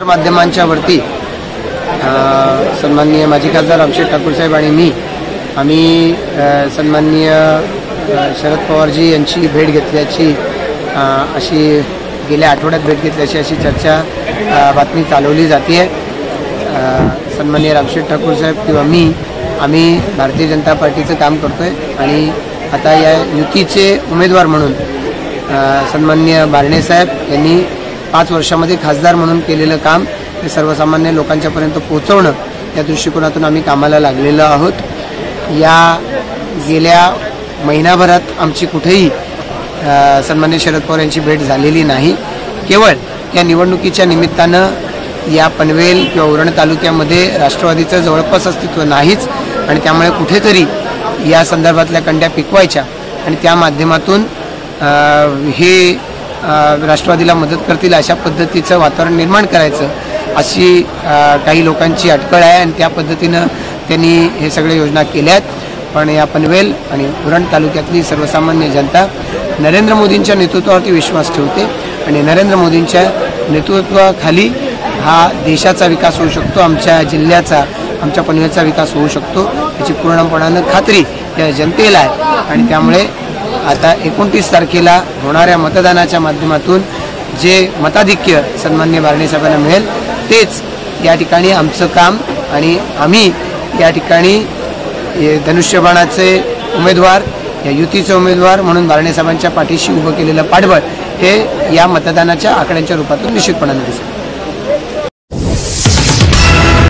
माध्यमांच्या वरती सन्माननीय माजी खासदार ठाकूर साहेब आणि मी आम्ही सन्माननीय शरद पवारजी यांची भेट घेतल्याची अशी गेल्या आठवड्यात भेट घेतल्याची अशी चर्चा बातमी चालवली जाते आहे सन्माननीय रामशेठ ठाकूर साहेब किंवा मी आम्ही भारतीय जनता पार्टीचं काम करतो आहे आणि आता या युतीचे उमेदवार म्हणून सन्माननीय बारणे साहेब यांनी पाच वर्षामध्ये खासदार म्हणून केलेलं काम हे सर्वसामान्य लोकांच्यापर्यंत पोहोचवणं या दृष्टिकोनातून आम्ही कामाला लागलेलो आहोत. या गेल्या महिनाभरात आमची कुठेही सन्मान्य शरद पवार यांची भेट झालेली नाही. केवळ या निवडणुकीच्या निमित्तानं या पनवेल किंवा उरण तालुक्यामध्ये राष्ट्रवादीचं जवळपास अस्तित्व नाहीच आणि त्यामुळे कुठेतरी या संदर्भातल्या कंड्या पिकवायच्या आणि त्या माध्यमातून हे राष्ट्रवादीला मदत करतील अशा पद्धतीचं वातावरण निर्माण करायचं अशी काही लोकांची अटकळ आहे आणि त्या पद्धतीनं त्यांनी हे सगळे योजना केल्या आहेत. पण या पनवेल आणि उरण तालुक्यातली सर्वसामान्य जनता नरेंद्र मोदींच्या नेतृत्वावरती विश्वास ठेवते आणि नरेंद्र मोदींच्या नेतृत्वाखाली हा देशाचा विकास होऊ शकतो आमच्या जिल्ह्याचा आमच्या पनवेलचा विकास होऊ शकतो याची पूर्णपणानं खात्री या जनतेला आहे. आणि त्यामुळे आता एकोणतीस तारखेला होणाऱ्या मतदानाच्या माध्यमातून जे मताधिक्य सन्मान्य बारणे साहेबांना मिळेल तेच या ठिकाणी आमचं काम आणि आम्ही या ठिकाणी धनुष्यबाणाचे उमेदवार या युतीचे उमेदवार म्हणून बारणे साहेबांच्या पाठीशी उभं केलेलं पाठबळ हे या मतदानाच्या आकड्यांच्या रूपातून निश्चितपणाने दिसेल.